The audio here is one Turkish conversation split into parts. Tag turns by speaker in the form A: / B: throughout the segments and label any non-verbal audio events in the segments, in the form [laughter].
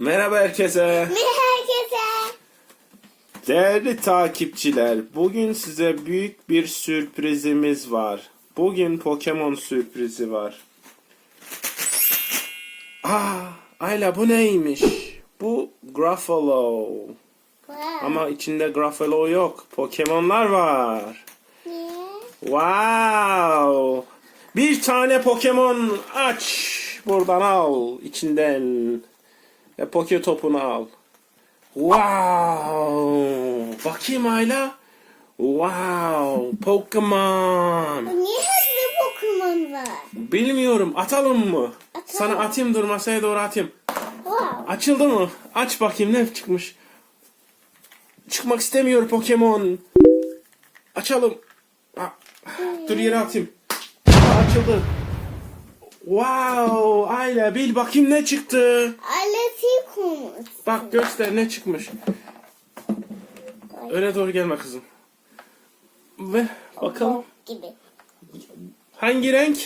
A: Merhaba herkese.
B: herkese.
A: Değerli takipçiler, bugün size büyük bir sürprizimiz var. Bugün Pokemon sürprizi var. Aa, Ayla bu neymiş? Bu Gruffalo.
B: Wow.
A: Ama içinde Gruffalo yok. Pokemonlar var.
B: Niye?
A: Wow! Bir tane Pokemon aç. Buradan al. içinden. Ve Poke topunu al. Wow! Bakayım Ayla. Wow! Pokemon.
B: Niye hızlı Pokemon var?
A: Bilmiyorum. Atalım mı?
B: Atalım.
A: Sana atayım dur masaya doğru atayım.
B: Wow.
A: Açıldı mı? Aç bakayım ne çıkmış. Çıkmak istemiyor Pokemon. Açalım. Ha, Dur yere atayım. Ha, açıldı. Wow, Ayla bil bakayım ne çıktı.
B: Aletikumuz.
A: Bak göster ne çıkmış. Öne doğru gelme kızım. Ve bakalım
B: Gibi.
A: hangi renk?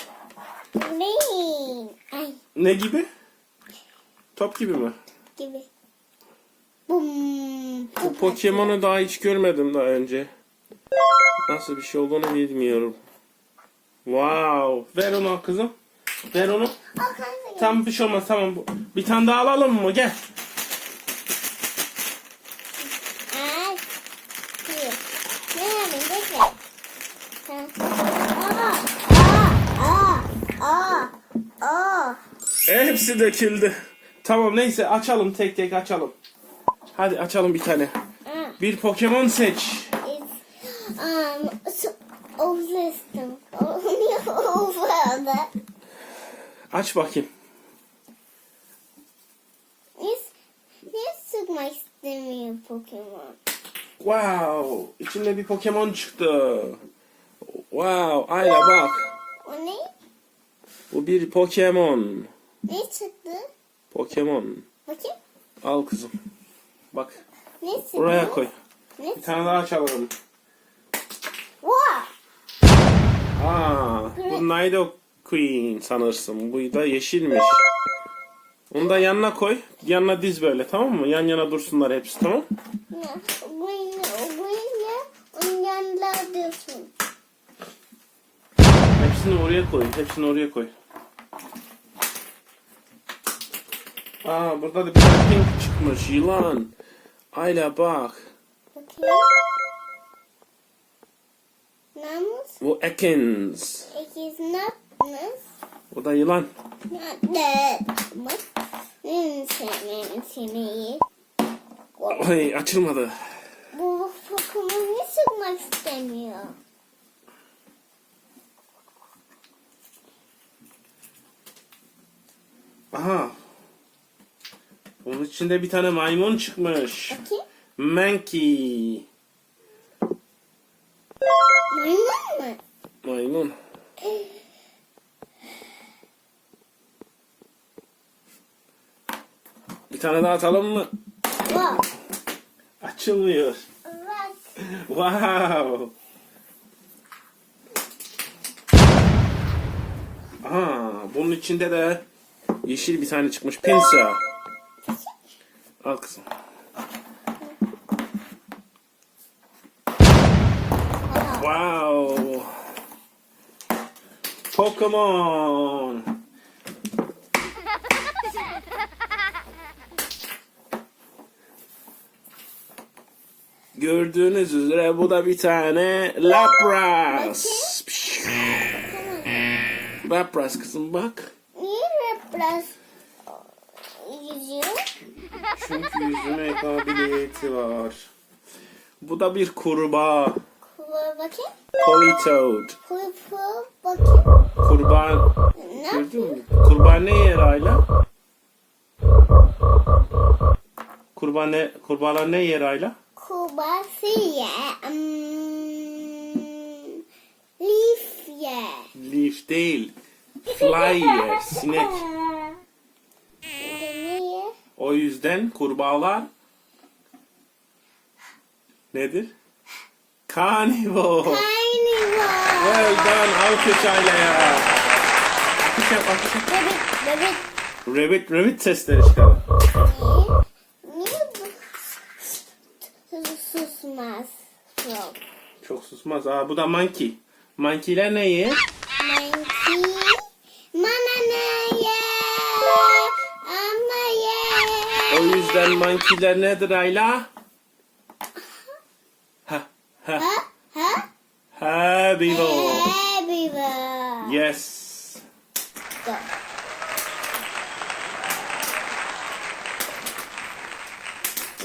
B: Green. Ay
A: Ne gibi? Top gibi mi?
B: gibi. Bum.
A: Bu Pokemon'u daha hiç görmedim daha önce. Nasıl bir şey olduğunu bilmiyorum. Wow. Ver onu kızım. Ver onu. Tam bir şey olmaz tamam. Bir tane daha alalım mı? Gel. Hepsi döküldü. Tamam neyse açalım tek tek açalım. Hadi açalım bir tane. Bir Pokemon seç.
B: Um so [laughs]
A: Aç bakayım.
B: Niye, niye sıkmak istemiyor Pokemon?
A: Wow. İçinde bir Pokemon çıktı. Wow. Ayla bak.
B: O ne?
A: Bu bir Pokemon.
B: Ne çıktı?
A: Pokemon.
B: Bakayım.
A: Al kızım. Bak.
B: Ne çıktı?
A: Buraya koy.
B: Ne
A: Bir
B: çıktı?
A: tane daha açalım.
B: Wow.
A: Aa, bu Nido Queen sanırsın. Bu da yeşilmiş. Onu da yanına koy. Yanına diz böyle tamam mı? Yan yana dursunlar hepsi tamam
B: Ne? Bu ne? Ne? Onun yanında dursun.
A: Hepsini oraya koy. Hepsini oraya koy. Aa burada da bir tane pink çıkmış. Yılan. Ayla bak.
B: Bakayım. Namus.
A: Bu Ekins.
B: It is
A: Bu da yılan. Ay açılmadı.
B: Bu Pokemon ne sıkmak istemiyor?
A: Aha. Bunun içinde bir tane maymun çıkmış.
B: Bakayım.
A: Monkey.
B: Maymun mu?
A: Maymun. Tane daha atalım mı?
B: Wow.
A: Açılmıyor.
B: Bak.
A: Wow. Aa, bunun içinde de yeşil bir tane çıkmış. Pinsa. Al kızım. Wow. Pokemon. Gördüğünüz üzere bu da bir tane Lapras. Lapras kızım bak.
B: Niye yüzüyor?
A: Çünkü yüzüne kabiliyeti var. Bu da bir kurbağa.
B: Kulağa bakayım.
A: Politoad.
B: Kulağa bakayım.
A: Kurbağa.
B: Ne
A: Gördün mü? Kurbağa ne yer Ayla? Kurbağa ne, kurbağalar ne yer Ayla?
B: Kubası ye. Um, leaf ye.
A: Leaf değil. Fly yer. Sinek. [laughs]
B: Ne ye?
A: O yüzden kurbağalar nedir? Carnivore.
B: Carnivore.
A: Well done. Alkış Ayla'ya. Alkış yap, alkış yap.
B: Bebek, bebek.
A: Rabbit, rabbit sesleri çıkarın.
B: Ne?
A: Çok susmaz. Aa bu da monkey. Monkeyler ne yer?
B: Monkey. Bana ne ye? Ama ye.
A: O yüzden monkeyler nedir Ayla? Ha ha
B: Ha? Ha?
A: herbivore.
B: Everywhere.
A: Yes.
B: Go.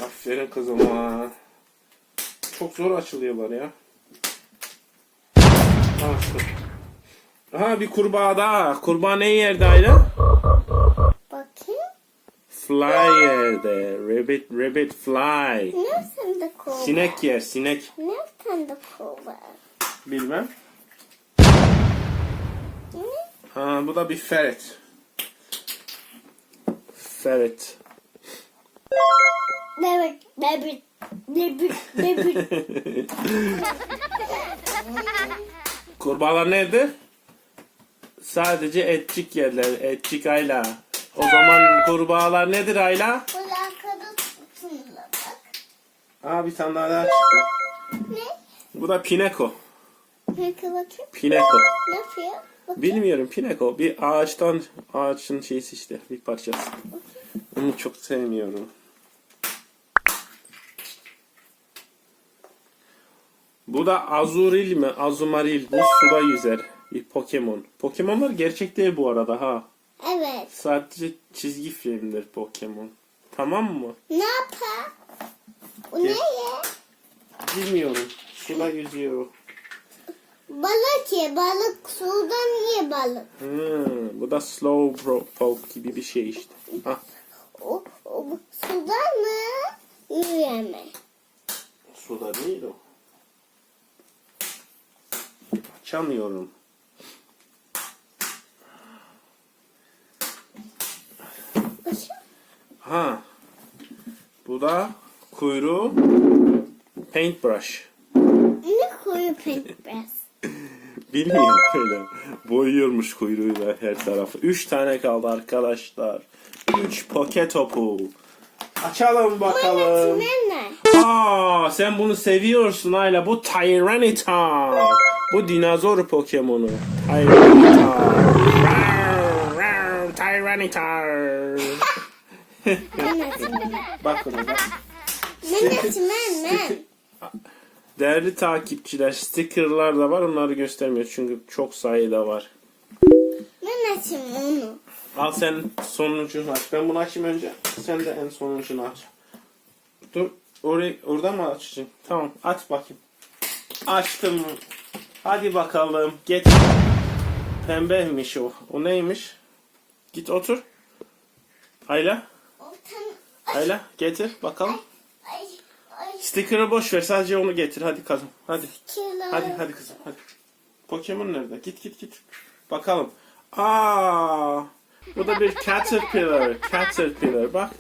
A: Aferin kızıma. Çok zor açılıyorlar ya. Aha bir kurbağa daha. Kurbağa ne yerde Ayla?
B: Bakayım.
A: Fly yerde. Rabbit, rabbit fly.
B: Nereden de kova?
A: Sinek yer, sinek.
B: Nereden de kova?
A: Bilmem.
B: Ne?
A: Ha bu da bir ferret. Ferret.
B: Bebek, bebek, bebek, bebek.
A: Kurbağalar nerede? Sadece etçik yerler. Etçik Ayla. O zaman kurbağalar nedir Ayla?
B: Kulakları tutunla bak.
A: Aa bir tane daha çıktı.
B: Ne?
A: Bu da pineko.
B: Ne bakayım?
A: Pineko.
B: Ne yapıyor?
A: Bilmiyorum pineko. Bir ağaçtan ağaçın şeysi işte bir parçası. Onu çok sevmiyorum. Bu da azuril mi? Azumaril. Bu suda yüzer. Bir Pokemon. Pokemonlar gerçek değil bu arada ha.
B: Evet.
A: Sadece çizgi filmdir Pokemon. Tamam mı?
B: Ne yapar? Bu ne ye?
A: Bilmiyorum. Suda yüzüyor.
B: Balık ye. Balık sudan ye balık.
A: Hmm, bu da slow pro- poke gibi bir şey işte. Ah,
B: O, o sudan mı? Yürüyeme.
A: suda değil o. Açamıyorum. Ha. Bu da kuyruğu paintbrush.
B: Ne koyu pekmez? [laughs]
A: Bilmiyorum öyle. Boyuyormuş kuyruğuyla her tarafı. Üç tane kaldı arkadaşlar. Üç poke topu. Açalım bakalım. Aa, sen bunu seviyorsun Ayla. Bu Tyranitar. Bu dinozor Pokemon'u. Tyranitar. Tyranitar. Bak ona bak. Değerli takipçiler stickerlar da var onları göstermiyor çünkü çok sayıda var.
B: Nenesi onu.
A: Al sen sonuncunu aç. Ben bunu açayım önce. Sen de en sonuncunu aç. Dur. Orayı, oradan mı açacaksın? Tamam. Aç bakayım. Açtım. Hadi bakalım. Geç. Pembeymiş o. O neymiş? Git otur. Ayla. Ayla getir bakalım. Sticker'ı boş ver. Sadece onu getir. Hadi kızım. Hadi. Hadi hadi kızım. Hadi. Pokemon nerede? Git git git. Bakalım. Aa! Bu da bir caterpillar. Caterpillar bak.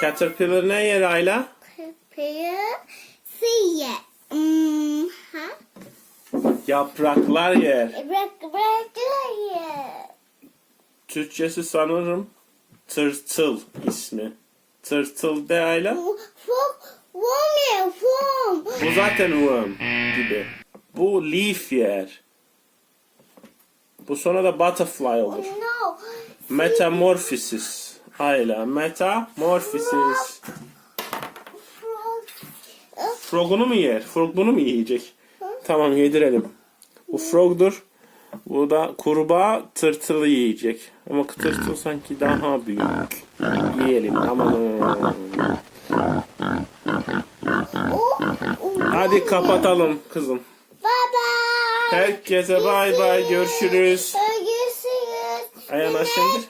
A: Caterpillar ne yer Ayla?
B: Köpeği siye.
A: Yapraklar yer.
B: Bırak bırak ye.
A: Türkçesi sanırım tırtıl ismi. Tırtıl de Ayla.
B: Ne? Fok.
A: Bu zaten worm gibi. Bu leaf yer. Bu sonra da butterfly olur.
B: No.
A: Metamorphosis. Ayla. Metamorphosis.
B: Frog.
A: Frog'unu mu yer? Frog bunu mu yiyecek? Tamam yedirelim. Bu frog'dur. Bu da kurbağa tırtılı yiyecek. Ama tırtıl sanki daha büyük. Yiyelim. Aman. Hadi kapatalım kızım.
B: Baba.
A: Herkese bay bay görüşürüz.
B: Görüşürüz.
A: Ayağını aç şimdi.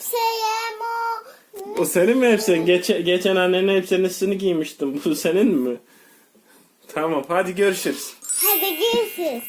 A: Bu senin mi hepsin? Geçen, geçen annenin hepsini giymiştim. Bu senin mi? Tamam hadi görüşürüz.
B: Hadi görüşürüz.